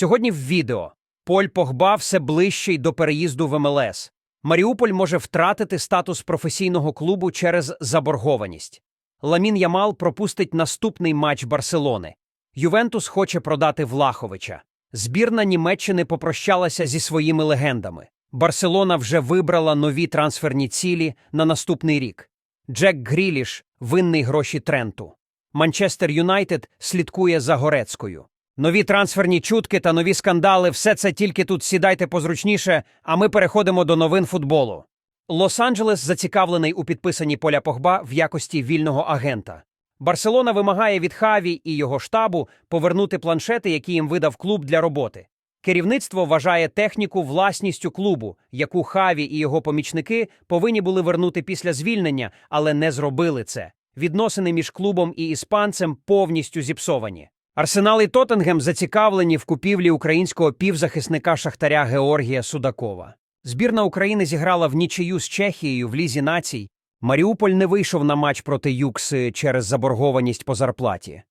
Сьогодні в відео Поль Погба все ближче до переїзду в МЛС. Маріуполь може втратити статус професійного клубу через заборгованість. Ламін Ямал пропустить наступний матч Барселони. Ювентус хоче продати Влаховича. Збірна Німеччини попрощалася зі своїми легендами. Барселона вже вибрала нові трансферні цілі на наступний рік. Джек Гріліш винний гроші Тренту. Манчестер Юнайтед слідкує за Горецькою. Нові трансферні чутки та нові скандали все це тільки тут сідайте позручніше, а ми переходимо до новин футболу. Лос-Анджелес зацікавлений у підписанні Поля Погба в якості вільного агента. Барселона вимагає від Хаві і його штабу повернути планшети, які їм видав клуб для роботи. Керівництво вважає техніку власністю клубу, яку Хаві і його помічники повинні були вернути після звільнення, але не зробили це. Відносини між клубом і іспанцем повністю зіпсовані. Арсенал і Тоттенгем зацікавлені в купівлі українського півзахисника Шахтаря Георгія Судакова. Збірна України зіграла в нічию з Чехією в Лізі націй. Маріуполь не вийшов на матч проти Юкси через заборгованість по зарплаті.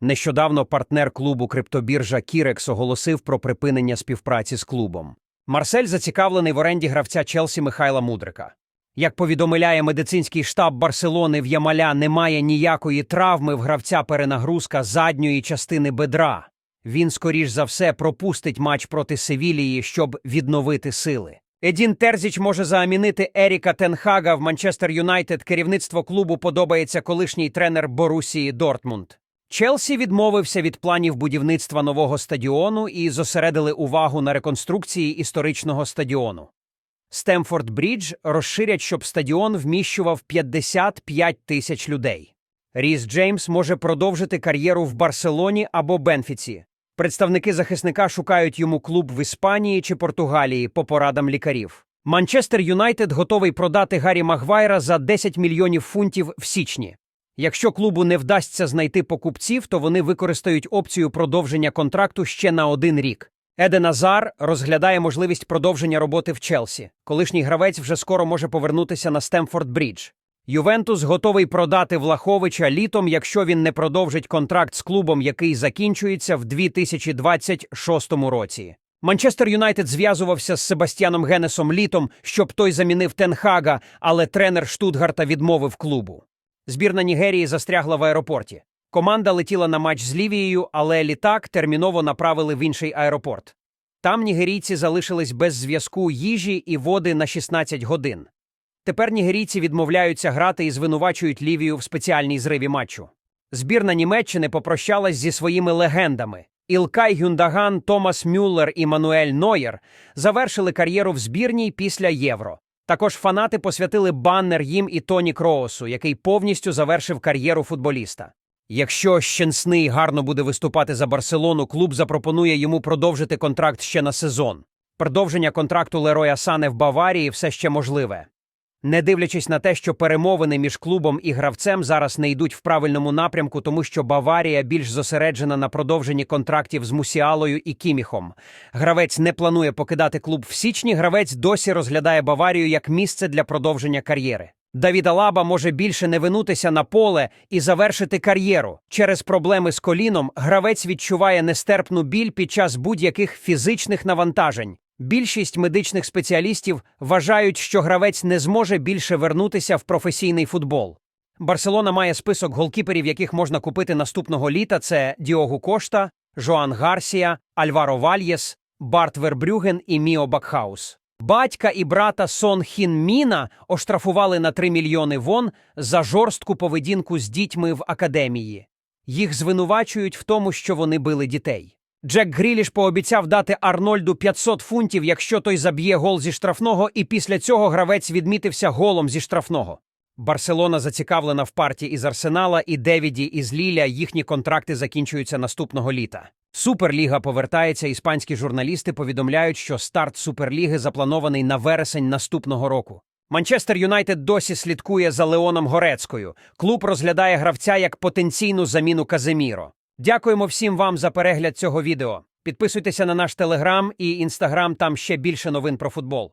Нещодавно партнер клубу криптобіржа Кірекс оголосив про припинення співпраці з клубом. Марсель зацікавлений в оренді гравця Челсі Михайла Мудрика. Як повідомляє медицинський штаб Барселони в Ямаля, немає ніякої травми в гравця перенагрузка задньої частини бедра. Він, скоріш за все, пропустить матч проти Севілії, щоб відновити сили. Едін Терзіч може замінити Еріка Тенхага в Манчестер Юнайтед. Керівництво клубу подобається колишній тренер Борусії Дортмунд. Челсі відмовився від планів будівництва нового стадіону і зосередили увагу на реконструкції історичного стадіону. Стемфорд Брідж розширять, щоб стадіон вміщував 55 тисяч людей. Ріс Джеймс може продовжити кар'єру в Барселоні або Бенфіці. Представники захисника шукають йому клуб в Іспанії чи Португалії по порадам лікарів. Манчестер Юнайтед готовий продати Гаррі Магвайра за 10 мільйонів фунтів в січні. Якщо клубу не вдасться знайти покупців, то вони використають опцію продовження контракту ще на один рік. Еден Азар розглядає можливість продовження роботи в Челсі. Колишній гравець вже скоро може повернутися на Стемфорд Брідж. Ювентус готовий продати Влаховича літом, якщо він не продовжить контракт з клубом, який закінчується в 2026 році. Манчестер Юнайтед зв'язувався з Себастьяном Генесом літом, щоб той замінив Тенхага, але тренер Штутгарта відмовив клубу. Збірна Нігерії застрягла в аеропорті. Команда летіла на матч з Лівією, але літак терміново направили в інший аеропорт. Там нігерійці залишились без зв'язку їжі і води на 16 годин. Тепер нігерійці відмовляються грати і звинувачують Лівію в спеціальній зриві матчу. Збірна Німеччини попрощалась зі своїми легендами. Ілкай Гюндаган, Томас Мюллер і Мануель Нойер завершили кар'єру в збірній після Євро. Також фанати посвятили баннер їм і Тоні Кроосу, який повністю завершив кар'єру футболіста. Якщо Щенсний гарно буде виступати за Барселону, клуб запропонує йому продовжити контракт ще на сезон. Продовження контракту Лероя Сане в Баварії все ще можливе. Не дивлячись на те, що перемовини між клубом і гравцем зараз не йдуть в правильному напрямку, тому що Баварія більш зосереджена на продовженні контрактів з Мусіалою і Кіміхом. Гравець не планує покидати клуб в січні. Гравець досі розглядає Баварію як місце для продовження кар'єри. Давід Алаба може більше не винутися на поле і завершити кар'єру. Через проблеми з коліном гравець відчуває нестерпну біль під час будь-яких фізичних навантажень. Більшість медичних спеціалістів вважають, що гравець не зможе більше вернутися в професійний футбол. Барселона має список голкіперів, яких можна купити наступного літа: це Діогу Кошта, Жоан Гарсія, Альваро Вальєс, Барт Вербрюген і Міо Бакхаус. Батька і брата Сон Хін Міна оштрафували на 3 мільйони вон за жорстку поведінку з дітьми в академії. Їх звинувачують в тому, що вони били дітей. Джек Гріліш пообіцяв дати Арнольду 500 фунтів, якщо той заб'є гол зі штрафного, і після цього гравець відмітився голом зі штрафного. Барселона зацікавлена в партії із Арсенала і Девіді із Ліля. Їхні контракти закінчуються наступного літа. Суперліга повертається. Іспанські журналісти повідомляють, що старт Суперліги запланований на вересень наступного року. Манчестер Юнайтед досі слідкує за Леоном Горецькою. Клуб розглядає гравця як потенційну заміну Каземіро. Дякуємо всім вам за перегляд цього відео. Підписуйтеся на наш телеграм і інстаграм, там ще більше новин про футбол.